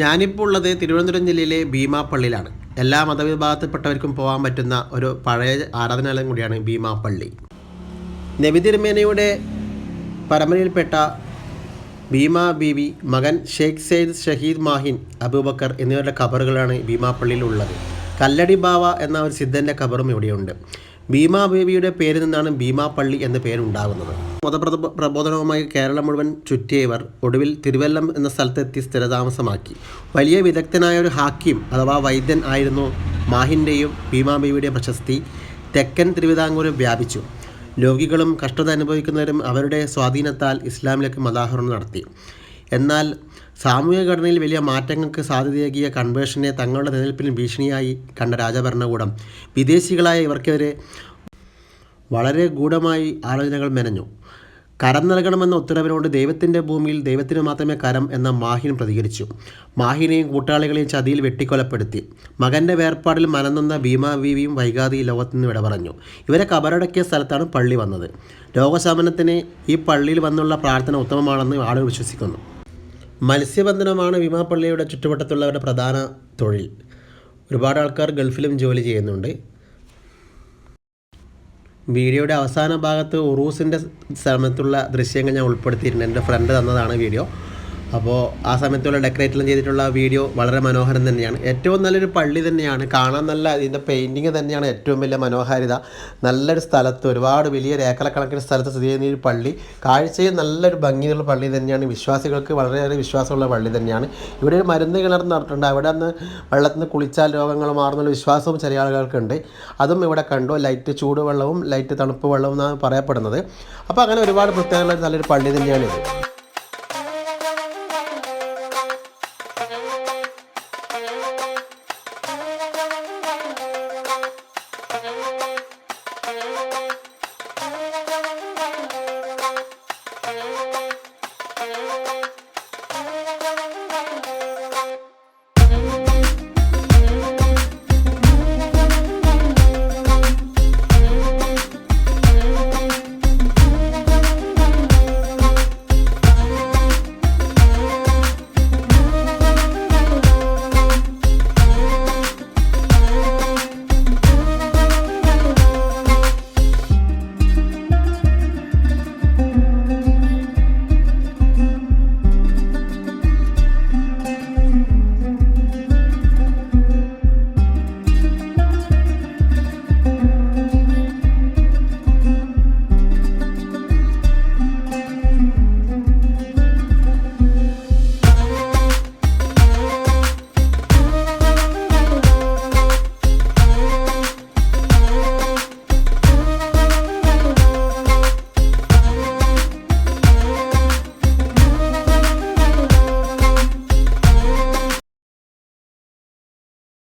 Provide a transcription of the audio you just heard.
ഞാനിപ്പോൾ ഉള്ളത് തിരുവനന്തപുരം ജില്ലയിലെ ഭീമാപ്പള്ളിയിലാണ്. എല്ലാ മതവിഭാഗത്തിൽപ്പെട്ടവർക്കും പോകാൻ പറ്റുന്ന ഒരു പഴയ ആരാധനാലയം കൂടിയാണ് ഭീമാപ്പള്ളി. നബി തിരുമേനയുടെ പരമ്പരയിൽപ്പെട്ട ഭീമ ബീവി മകൻ ഷെയ്ഖ് സെയ്ദ് ഷഹീദ് മാഹിൻ അബൂബക്കർ എന്നിവരുടെ ഖബറുകളാണ് ഭീമാപ്പള്ളിയിൽ ഉള്ളത് കല്ലടി ബാവ എന്ന ഒരു സിദ്ധന്റെ ഖബറും ഇവിടെയുണ്ട്. ഭീമാ ബേബിയുടെ പേരിൽ നിന്നാണ് ഭീമാപ്പള്ളി എന്ന പേരുണ്ടാകുന്നത് മതപ്രബ പ്രബോധനവുമായി കേരളം മുഴുവൻ ചുറ്റിയവർ ഒടുവിൽ തിരുവല്ലം എന്ന സ്ഥലത്തെത്തി സ്ഥിരതാമസമാക്കി. വലിയ വിദഗ്ധനായ ഒരു ഹാക്കിം അഥവാ വൈദ്യൻ ആയിരുന്നു മാഹിന്റെയും ഭീമാ ബേബിയുടെയും പ്രശസ്തി തെക്കൻ തിരുവിതാംകൂറിൽ വ്യാപിച്ചു. രോഗികളും കഷ്ടത അനുഭവിക്കുന്നവരും അവരുടെ സ്വാധീനത്താൽ ഇസ്ലാമിലേക്ക് മതാഹരണം നടത്തി. എന്നാൽ സാമൂഹിക ഘടനയിൽ വലിയ മാറ്റങ്ങൾക്ക് സാധ്യതയേകിയ കൺവേർഷനെ തങ്ങളുടെ നിലനിൽപ്പിന് ഭീഷണിയായി കണ്ട രാജഭരണകൂടം വിദേശികളായ ഇവർക്കെതിരെ വളരെ ഗൂഢമായി ആലോചനകൾ മെനഞ്ഞു. കരം നൽകണമെന്ന ഉത്തരവിനോട് ദൈവത്തിന്റെ ഭൂമിയിൽ ദൈവത്തിന് മാത്രമേ കരം എന്ന മാഹിൻ പ്രതികരിച്ചു. മാഹിനെയും കൂട്ടാളികളെയും ചതിയിൽ വെട്ടിക്കൊലപ്പെടുത്തി. മകന്റെ വേർപാടിൽ മനന്നുന്ന ഭീമാ ബീവിയും വൈകാതെ ഈ ലോകത്തു നിന്ന് വിട പറഞ്ഞു ഇവരെ കബറടക്കിയ സ്ഥലത്താണ് പള്ളി വന്നത്. രോഗശമനത്തിന് ഈ പള്ളിയിൽ വന്നുള്ള പ്രാർത്ഥന ഉത്തമമാണെന്ന് ആളുകൾ വിശ്വസിക്കുന്നു. മത്സ്യബന്ധനമാണ് ഭീമാപ്പള്ളിയുടെ ചുറ്റുവട്ടത്തുള്ളവരുടെ പ്രധാന തൊഴിൽ. ഒരുപാട് ആൾക്കാർ ഗൾഫിലും ജോലി ചെയ്യുന്നുണ്ട്. വീഡിയോയുടെ അവസാന ഭാഗത്ത് ഉറൂസിന്റെ സമയത്തുള്ള ദൃശ്യങ്ങൾ ഞാൻ ഉൾപ്പെടുത്തിയിട്ടുണ്ട്. എന്റെ ഫ്രണ്ട് തന്നതാണ് വീഡിയോ. അപ്പോൾ ആ സമയത്തുള്ള ഡെക്കറേറ്റെല്ലാം ചെയ്തിട്ടുള്ള വീഡിയോ വളരെ മനോഹരം തന്നെയാണ്. ഏറ്റവും നല്ലൊരു പള്ളി തന്നെയാണ്. കാണാൻ നല്ല ഇതിന്റെ പെയിന്റിങ് തന്നെയാണ് ഏറ്റവും വലിയ മനോഹാരിത. നല്ലൊരു സ്ഥലത്ത് ഒരുപാട് വലിയ ഏക്കറക്കണക്കിന് സ്ഥലത്ത് സ്ഥിതി ചെയ്യുന്ന ഒരു പള്ളി. കാഴ്ചയിൽ നല്ലൊരു ഭംഗിയുള്ള പള്ളി തന്നെയാണ്. വിശ്വാസികൾക്ക് വളരെയേറെ വിശ്വാസമുള്ള പള്ളി തന്നെയാണ്. ഇവിടെ ഒരു മരുന്ന് കിണർ നടത്തിയിട്ടുണ്ട് അവിടെ നിന്ന് വെള്ളത്തിൽ നിന്ന് കുളിച്ചാൽ രോഗങ്ങൾ മാറുന്നുള്ള വിശ്വാസവും ചില ആളുകൾക്കുണ്ട്. അതും ഇവിടെ കണ്ടു. ലൈറ്റ് ചൂടുവെള്ളവും ലൈറ്റ് തണുപ്പ് വെള്ളവും എന്നാണ് പറയപ്പെടുന്നത്. അപ്പോൾ അങ്ങനെ ഒരുപാട് പ്രത്യേകതയുള്ള നല്ലൊരു പള്ളി തന്നെയാണിത്